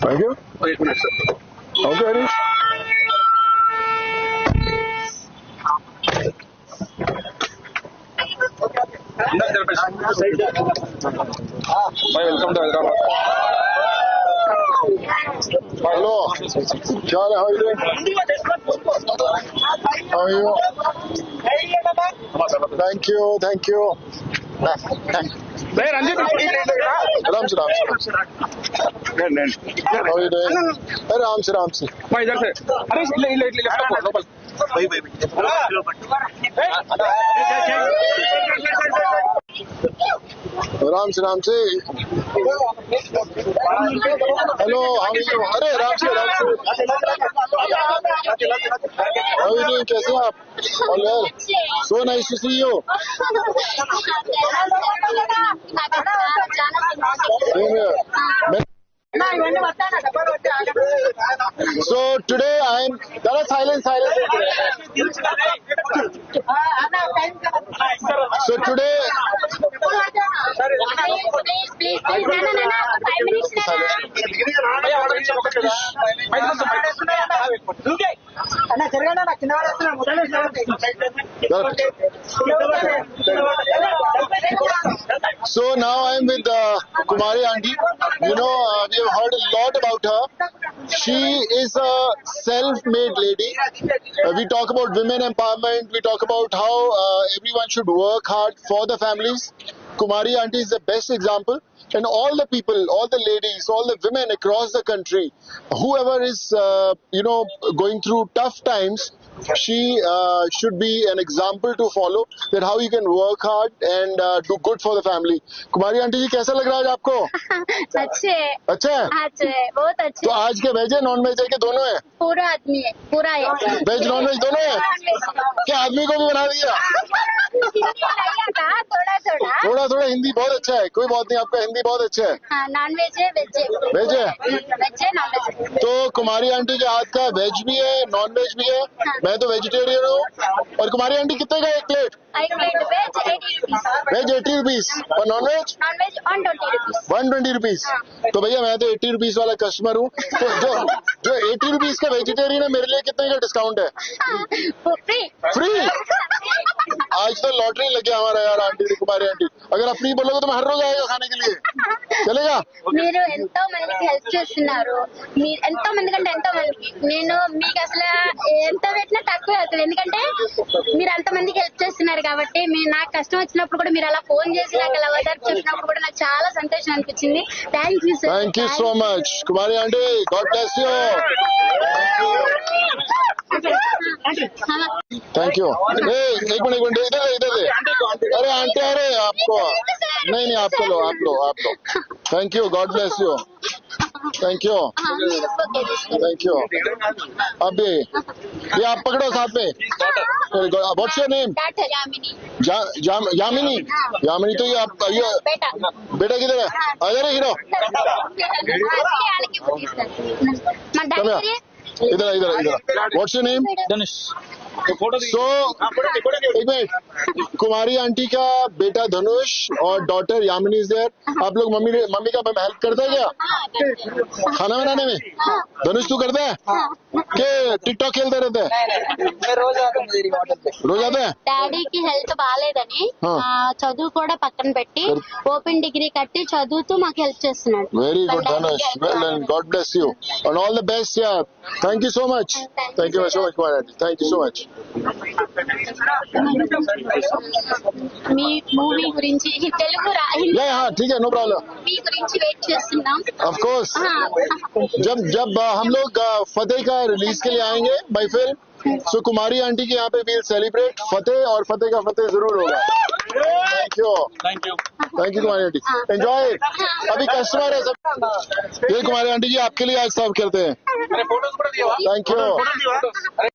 Thank you. Wait. Okay. Welcome to Hyderabad. Hello. Charlie, how are you doing? How are you? Thank you, thank you. Ram Sri, Ram How are you doing? Hey, Ram Sri, Ram Sri. ಬಾ ಇದರ sir ಅರೆ ಇಲ್ಲ ಇಲ್ಲ ಇಲ್ಲ left ಹೋಗು local se. Hello, how are you? अरे राम से राम से How are you doing? कैसे हैं आप? All well? So nice to see you. Same here. मैं- So today I'm Dara silence silence. So today so now I'm with uh, Kumari auntie. You know, uh, we have heard a lot about her. She is a self-made lady. Uh, we talk about women empowerment. We talk about how uh, everyone should work hard for the families. Kumari auntie is the best example. And all the people, all the ladies, all the women across the country, whoever is, uh, you know, going through tough times, she uh, should be an example to follow that how you can work hard and uh, do good for the family. Kumari aunty ji कैसा लग रहा है आज आपको अच्छे है अच्छा है अच्छे है बहुत तो अच्छे आज के वेज है नॉन वेज है कि दोनों है पूरा आदमी है पूरा है वेज नॉन वेज दोनों है क्या आदमी को भी बना दिया थोड़ा थोड़ा थोड़ा थोड़ा हिंदी बहुत अच्छा है कोई बात नहीं आपका हिंदी बहुत अच्छा है नॉन वेज है वेज है वेज है वेज है नॉन वेज तो कुमारी आंटी के हाथ का वेज भी है नॉन वेज भी है मैं तो वेजिटेरियन हूँ। और कुमारी आंटी कितने का एक प्लेट वेज एटी रुपीज़ और non veg one twenty rupees one twenty rupees तो भैया मैं तो एट्टी रुपीज़ वाला कस्टमर हूँ। तो जो जो एटी रुपीज़ का वेजिटेरियन है मेरे लिए कितने का डिस्काउंट है? फ्री फ्री आज तो लॉटरी लग गया हमारा यार आंटी कुमारी आंटी अगर आप फ्री बोलोगे तो मैं हर रोज आएगा खाने के लिए चलेगा మీరు ఎంతో మందికి హెల్ప్ చేస్తున్నారు మీరు ఎంతో మంది కంటే ఎంతో మందికి నేను మీకు అసలు ఎంత పెట్టినా తక్కువ అవుతుంది ఎందుకంటే మీరు అంత మందికి హెల్ప్ చేస్తున్నారు కాబట్టి మీరు నాకు కష్టం వచ్చినప్పుడు కూడా మీరు అలా ఫోన్ చేసి నాకు అలా ఓదార్పు చెప్పినప్పుడు కూడా నాకు చాలా సంతోషం అనిపించింది thank you sir thank you so much Kumari aunty God bless you thank you ए एक मिनट एक मिनट इधर इधर अरे आंटी अरे आपको। नहीं नहीं आप लो आप लो आप लो। Thank you God bless you thank you thank you अभी ये आप पकड़ो साथ में। What's your name Yamini Yamini तो ये आप ये बेटा किधर है? अगर गिरो इधर इधर इधर what's your name Dhanush सो एक मिनट कुमारी आंटी का बेटा धनुष और डॉटर यामिनी इज देयर आप लोग मम्मी मम्मी का हेल्प करता है क्या खाना बनाने में धनुष तू करता है कि टिकटॉक खेलते रहते हैं रोज आता हूँ मेरी होटल पे रोज आता है డాడీకి హెల్త్ బాగాలేదని ఆ. ఆ, చదువు కూడా పక్కన పెట్టి ఓపెన్ డిగ్రీ కట్టి చదువుతూ మాకు హెల్ప్ చేస్తున్నాడు वेरी गुड వాళ్ళ Dhanush daddy well and God bless you and all the best यार thank you so much thank you so much Kumari aunty thank you so much me movie గురించి తెలుగు రా- హిందీ या हाँ ठीक है नो प्रॉब्लम మూవీ గురించి wait చేస్తున్నాం of course ఆ, जब जब uh, हम लोग uh, फतेह का रिलीज के लिए आएंगे bye film so Kumari aunty के यहाँ पे वील सेलिब्रेट फतेह और फतेह का फतेह जरूर होगा thank you thank you thank you Kumari aunty enjoy अभी कस्टमर है सब ये कुमारी आंटी जी आपके लिए आज सर्व करते हैं अरे फोटोज కూడా దియవా थैंक यू फोटो దియవా